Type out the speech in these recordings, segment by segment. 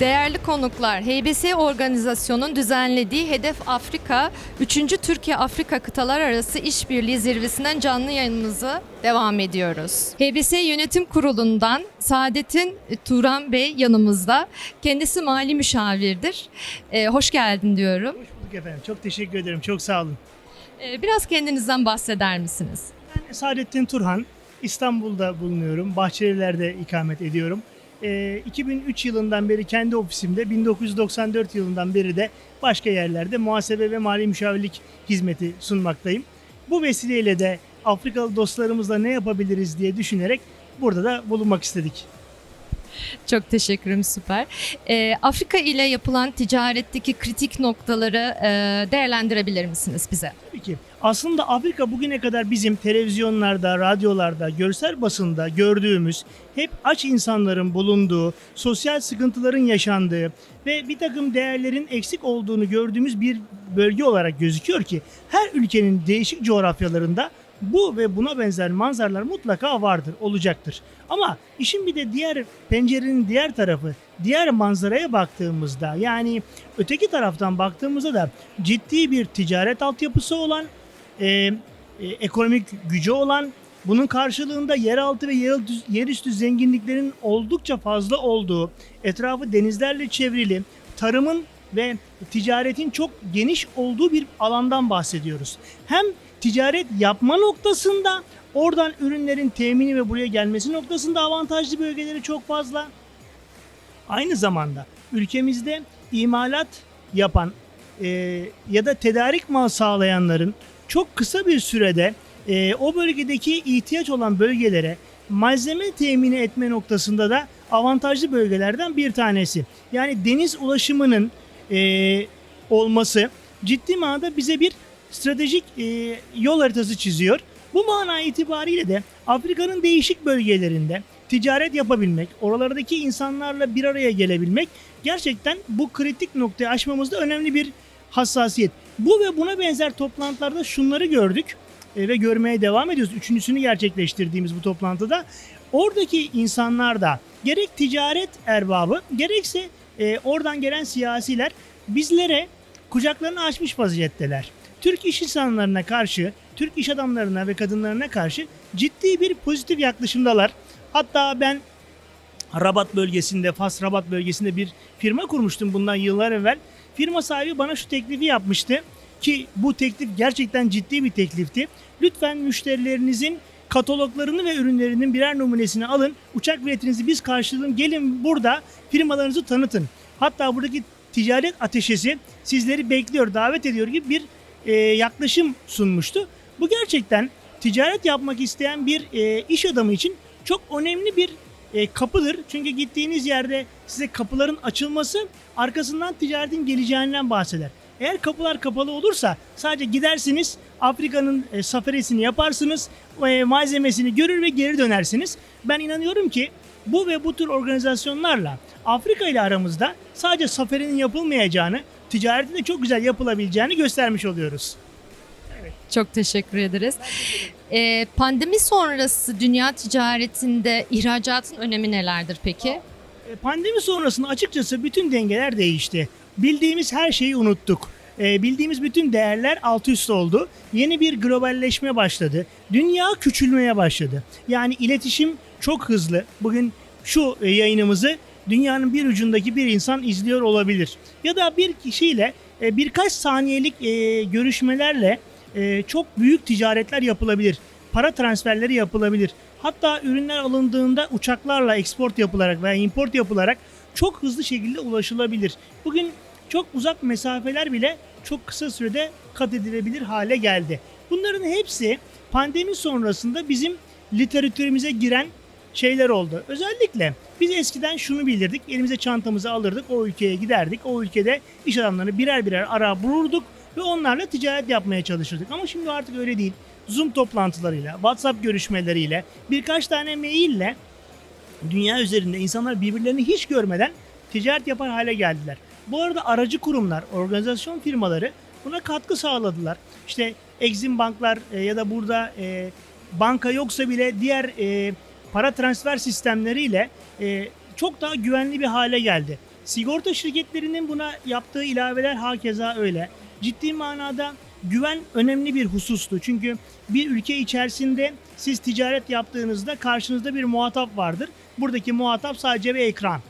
Değerli konuklar, HBS organizasyonun düzenlediği Hedef Afrika 3. Türkiye-Afrika kıtalar arası işbirliği zirvesinden canlı yayınımızı devam ediyoruz. HBS Yönetim Kurulu'ndan Saadettin Turan Bey yanımızda. Kendisi mali müşavirdir. Ee, hoş geldin diyorum. Hoş bulduk efendim. Çok teşekkür ederim. Çok sağ olun. Ee, biraz kendinizden bahseder misiniz? Ben Saadettin Turhan. İstanbul'da bulunuyorum. Bahçeliler'de ikamet ediyorum. Ee, 2003 yılından beri kendi ofisimde, 1994 yılından beri de başka yerlerde muhasebe ve mali müşavirlik hizmeti sunmaktayım. Bu vesileyle de Afrikalı dostlarımızla ne yapabiliriz diye düşünerek burada da bulunmak istedik. Çok teşekkürüm süper. Ee, Afrika ile yapılan ticaretteki kritik noktaları e, değerlendirebilir misiniz bize? Tabii ki. Aslında Afrika bugüne kadar bizim televizyonlarda, radyolarda, görsel basında gördüğümüz hep aç insanların bulunduğu, sosyal sıkıntıların yaşandığı ve bir takım değerlerin eksik olduğunu gördüğümüz bir bölge olarak gözüküyor ki her ülkenin değişik coğrafyalarında bu ve buna benzer manzaralar mutlaka vardır, olacaktır. Ama işin bir de diğer pencerenin diğer tarafı, diğer manzaraya baktığımızda yani öteki taraftan baktığımızda da ciddi bir ticaret altyapısı olan, e, e, ekonomik gücü olan, bunun karşılığında yeraltı ve yerüstü zenginliklerin oldukça fazla olduğu, etrafı denizlerle çevrili, tarımın ve ticaretin çok geniş olduğu bir alandan bahsediyoruz. Hem ticaret yapma noktasında oradan ürünlerin temini ve buraya gelmesi noktasında avantajlı bölgeleri çok fazla. Aynı zamanda ülkemizde imalat yapan e, ya da tedarik mal sağlayanların çok kısa bir sürede e, o bölgedeki ihtiyaç olan bölgelere malzeme temini etme noktasında da avantajlı bölgelerden bir tanesi. Yani deniz ulaşımının e, olması ciddi manada bize bir stratejik e, yol haritası çiziyor. Bu mana itibariyle de Afrika'nın değişik bölgelerinde ticaret yapabilmek, oralardaki insanlarla bir araya gelebilmek gerçekten bu kritik noktayı aşmamızda önemli bir hassasiyet. Bu ve buna benzer toplantılarda şunları gördük e, ve görmeye devam ediyoruz. Üçüncüsünü gerçekleştirdiğimiz bu toplantıda oradaki insanlar da gerek ticaret erbabı gerekse e, oradan gelen siyasiler bizlere kucaklarını açmış vaziyetteler. Türk iş insanlarına karşı, Türk iş adamlarına ve kadınlarına karşı ciddi bir pozitif yaklaşımdalar. Hatta ben Rabat bölgesinde, Fas Rabat bölgesinde bir firma kurmuştum bundan yıllar evvel. Firma sahibi bana şu teklifi yapmıştı ki bu teklif gerçekten ciddi bir teklifti. Lütfen müşterilerinizin kataloglarını ve ürünlerinin birer numunesini alın. Uçak biletinizi biz karşılayalım. Gelin burada firmalarınızı tanıtın. Hatta buradaki ticaret ateşesi sizleri bekliyor, davet ediyor gibi bir e, yaklaşım sunmuştu. Bu gerçekten ticaret yapmak isteyen bir e, iş adamı için çok önemli bir e, kapıdır. Çünkü gittiğiniz yerde size kapıların açılması arkasından ticaretin geleceğinden bahseder. Eğer kapılar kapalı olursa sadece gidersiniz Afrika'nın e, safarisini yaparsınız, e, malzemesini görür ve geri dönersiniz. Ben inanıyorum ki bu ve bu tür organizasyonlarla Afrika ile aramızda sadece safarinin yapılmayacağını, ticaretin de çok güzel yapılabileceğini göstermiş oluyoruz. Çok teşekkür ederiz. Ee, pandemi sonrası dünya ticaretinde ihracatın önemi nelerdir peki? E, Pandemi sonrasında açıkçası bütün dengeler değişti. Bildiğimiz her şeyi unuttuk. E, bildiğimiz bütün değerler alt üst oldu. Yeni bir globalleşme başladı. Dünya küçülmeye başladı. Yani iletişim çok hızlı. Bugün şu e, yayınımızı dünyanın bir ucundaki bir insan izliyor olabilir. Ya da bir kişiyle e, birkaç saniyelik e, görüşmelerle e, çok büyük ticaretler yapılabilir. Para transferleri yapılabilir. Hatta ürünler alındığında uçaklarla export yapılarak veya import yapılarak çok hızlı şekilde ulaşılabilir. Bugün çok uzak mesafeler bile çok kısa sürede kat edilebilir hale geldi. Bunların hepsi pandemi sonrasında bizim literatürümüze giren şeyler oldu. Özellikle biz eskiden şunu bilirdik. Elimize çantamızı alırdık, o ülkeye giderdik. O ülkede iş adamlarını birer birer ara bulurduk ve onlarla ticaret yapmaya çalışırdık. Ama şimdi artık öyle değil. Zoom toplantılarıyla, WhatsApp görüşmeleriyle, birkaç tane maille dünya üzerinde insanlar birbirlerini hiç görmeden ticaret yapar hale geldiler. Bu arada aracı kurumlar, organizasyon firmaları buna katkı sağladılar. İşte Exim Banklar e, ya da burada e, banka yoksa bile diğer e, para transfer sistemleriyle çok daha güvenli bir hale geldi. Sigorta şirketlerinin buna yaptığı ilaveler hakeza öyle. Ciddi manada güven önemli bir husustu. Çünkü bir ülke içerisinde siz ticaret yaptığınızda karşınızda bir muhatap vardır. Buradaki muhatap sadece bir ekran.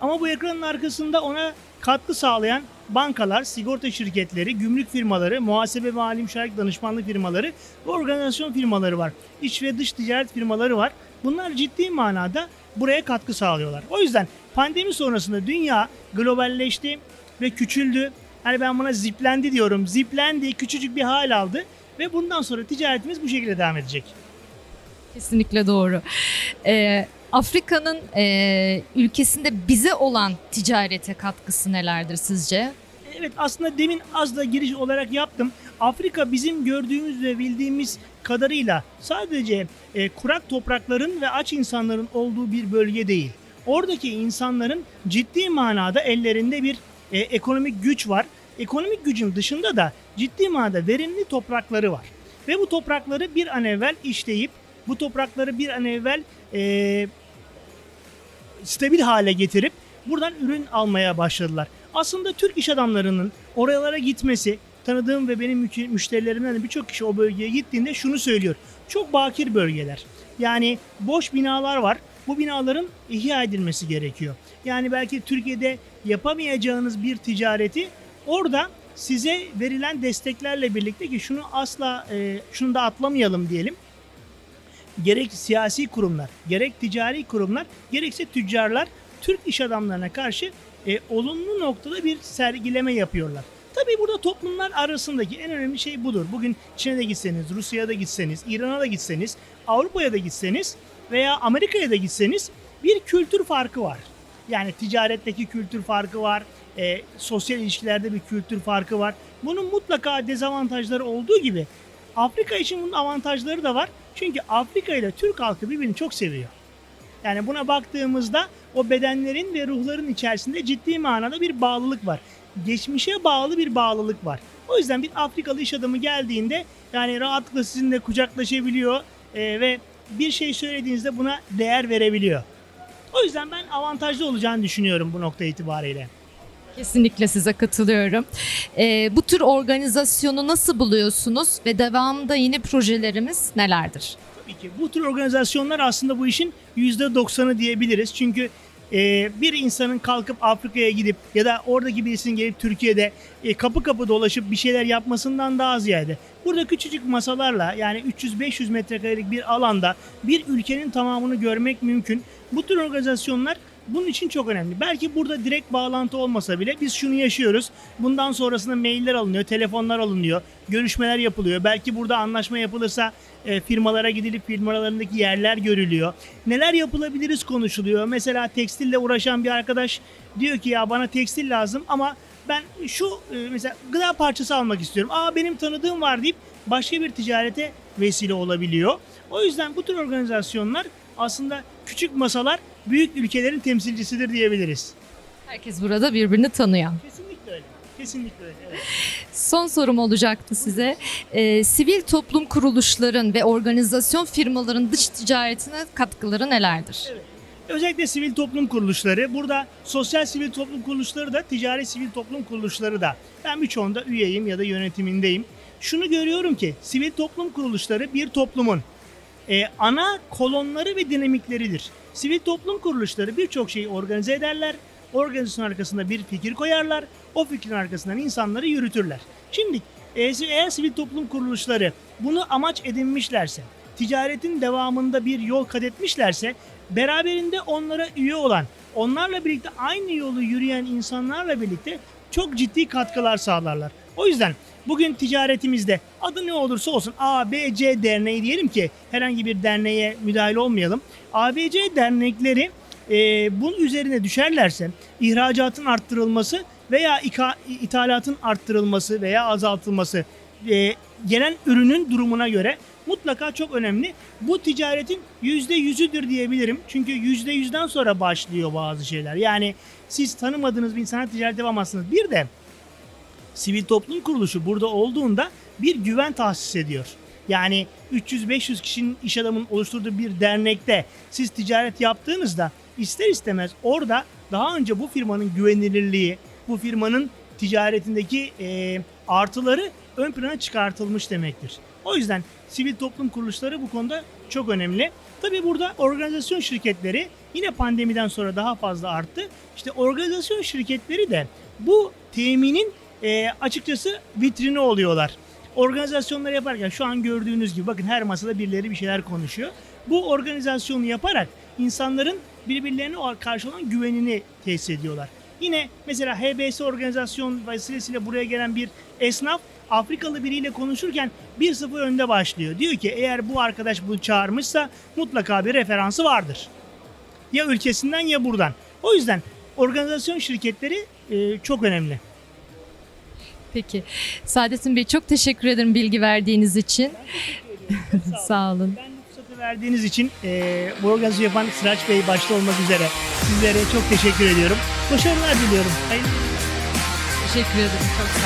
Ama bu ekranın arkasında ona katkı sağlayan bankalar, sigorta şirketleri, gümrük firmaları, muhasebe ve mali müşavirlik danışmanlık firmaları organizasyon firmaları var. İç ve dış ticaret firmaları var. Bunlar ciddi manada buraya katkı sağlıyorlar. O yüzden pandemi sonrasında dünya globalleşti ve küçüldü. Hani ben buna ziplendi diyorum. Ziplendi, küçücük bir hal aldı ve bundan sonra ticaretimiz bu şekilde devam edecek. Kesinlikle doğru. Ee, Afrika'nın e, ülkesinde bize olan ticarete katkısı nelerdir sizce? Evet aslında demin az da giriş olarak yaptım. Afrika bizim gördüğümüz ve bildiğimiz kadarıyla sadece e, kurak toprakların ve aç insanların olduğu bir bölge değil. Oradaki insanların ciddi manada ellerinde bir e, ekonomik güç var. Ekonomik gücün dışında da ciddi manada verimli toprakları var. Ve bu toprakları bir an evvel işleyip bu toprakları bir an evvel e, stabil hale getirip buradan ürün almaya başladılar. Aslında Türk iş adamlarının oralara gitmesi, tanıdığım ve benim mü- müşterilerimden de birçok kişi o bölgeye gittiğinde şunu söylüyor. Çok bakir bölgeler. Yani boş binalar var. Bu binaların ihya edilmesi gerekiyor. Yani belki Türkiye'de yapamayacağınız bir ticareti orada size verilen desteklerle birlikte ki şunu asla e, şunu da atlamayalım diyelim gerek siyasi kurumlar, gerek ticari kurumlar, gerekse tüccarlar Türk iş adamlarına karşı e, olumlu noktada bir sergileme yapıyorlar. Tabii burada toplumlar arasındaki en önemli şey budur. Bugün Çin'e de gitseniz, Rusya'ya da gitseniz, İran'a da gitseniz, Avrupa'ya da gitseniz veya Amerika'ya da gitseniz bir kültür farkı var. Yani ticaretteki kültür farkı var, e, sosyal ilişkilerde bir kültür farkı var. Bunun mutlaka dezavantajları olduğu gibi Afrika için bunun avantajları da var. Çünkü Afrika ile Türk halkı birbirini çok seviyor. Yani buna baktığımızda o bedenlerin ve ruhların içerisinde ciddi manada bir bağlılık var. Geçmişe bağlı bir bağlılık var. O yüzden bir Afrikalı iş adamı geldiğinde yani rahatlıkla sizinle kucaklaşabiliyor e, ve bir şey söylediğinizde buna değer verebiliyor. O yüzden ben avantajlı olacağını düşünüyorum bu nokta itibariyle. Kesinlikle size katılıyorum. Ee, bu tür organizasyonu nasıl buluyorsunuz ve devamında yeni projelerimiz nelerdir? Tabii ki bu tür organizasyonlar aslında bu işin %90'ı diyebiliriz. Çünkü e, bir insanın kalkıp Afrika'ya gidip ya da oradaki birisinin gelip Türkiye'de e, kapı kapı dolaşıp bir şeyler yapmasından daha ziyade burada küçücük masalarla yani 300-500 metrekarelik bir alanda bir ülkenin tamamını görmek mümkün. Bu tür organizasyonlar bunun için çok önemli. Belki burada direkt bağlantı olmasa bile biz şunu yaşıyoruz. Bundan sonrasında mailler alınıyor, telefonlar alınıyor, görüşmeler yapılıyor. Belki burada anlaşma yapılırsa e, firmalara gidilip firmalarındaki yerler görülüyor. Neler yapılabiliriz konuşuluyor. Mesela tekstille uğraşan bir arkadaş diyor ki ya bana tekstil lazım ama ben şu e, mesela gıda parçası almak istiyorum. Aa benim tanıdığım var deyip başka bir ticarete vesile olabiliyor. O yüzden bu tür organizasyonlar aslında küçük masalar büyük ülkelerin temsilcisidir diyebiliriz. Herkes burada birbirini tanıyor. Kesinlikle öyle. Kesinlikle öyle. Evet. Son sorum olacaktı size. Ee, sivil toplum kuruluşların ve organizasyon firmaların dış ticaretine katkıları nelerdir? Özellikle sivil toplum kuruluşları, burada sosyal sivil toplum kuruluşları da, ticari sivil toplum kuruluşları da. Ben birçoğunda üyeyim ya da yönetimindeyim. Şunu görüyorum ki sivil toplum kuruluşları bir toplumun e, ana kolonları ve dinamikleridir. Sivil toplum kuruluşları birçok şeyi organize ederler. Organizasyon arkasında bir fikir koyarlar. O fikrin arkasından insanları yürütürler. Şimdi e, eğer sivil toplum kuruluşları bunu amaç edinmişlerse, ticaretin devamında bir yol kat etmişlerse, beraberinde onlara üye olan, onlarla birlikte aynı yolu yürüyen insanlarla birlikte çok ciddi katkılar sağlarlar. O yüzden bugün ticaretimizde adı ne olursa olsun ABC derneği diyelim ki herhangi bir derneğe müdahil olmayalım. ABC dernekleri e, bunun üzerine düşerlerse ihracatın arttırılması veya ithalatın arttırılması veya azaltılması e, gelen ürünün durumuna göre mutlaka çok önemli. Bu ticaretin yüzde yüzüdür diyebilirim. Çünkü yüzde yüzden sonra başlıyor bazı şeyler. Yani siz tanımadığınız bir insana ticaret yapamazsınız. Bir de sivil toplum kuruluşu burada olduğunda bir güven tahsis ediyor. Yani 300-500 kişinin iş adamının oluşturduğu bir dernekte siz ticaret yaptığınızda ister istemez orada daha önce bu firmanın güvenilirliği, bu firmanın ticaretindeki e, artıları ön plana çıkartılmış demektir. O yüzden sivil toplum kuruluşları bu konuda çok önemli. Tabii burada organizasyon şirketleri yine pandemiden sonra daha fazla arttı. İşte organizasyon şirketleri de bu teminin e, açıkçası vitrini oluyorlar. Organizasyonları yaparken şu an gördüğünüz gibi bakın her masada birileri bir şeyler konuşuyor. Bu organizasyonu yaparak insanların birbirlerine karşı olan güvenini tesis ediyorlar. Yine mesela HBS organizasyon vesilesiyle buraya gelen bir esnaf Afrikalı biriyle konuşurken 1-0 önde başlıyor. Diyor ki eğer bu arkadaş bunu çağırmışsa mutlaka bir referansı vardır. Ya ülkesinden ya buradan. O yüzden organizasyon şirketleri e, çok önemli. Peki. Saadettin Bey çok teşekkür ederim bilgi verdiğiniz için. Sağ olun. Ben bu fırsatı verdiğiniz için e, bu organizasyonu yapan Sıraç Bey başta olmak üzere sizlere çok teşekkür ediyorum. Başarılar diliyorum. Hayırlı Teşekkür ederim. Çok sağ olun.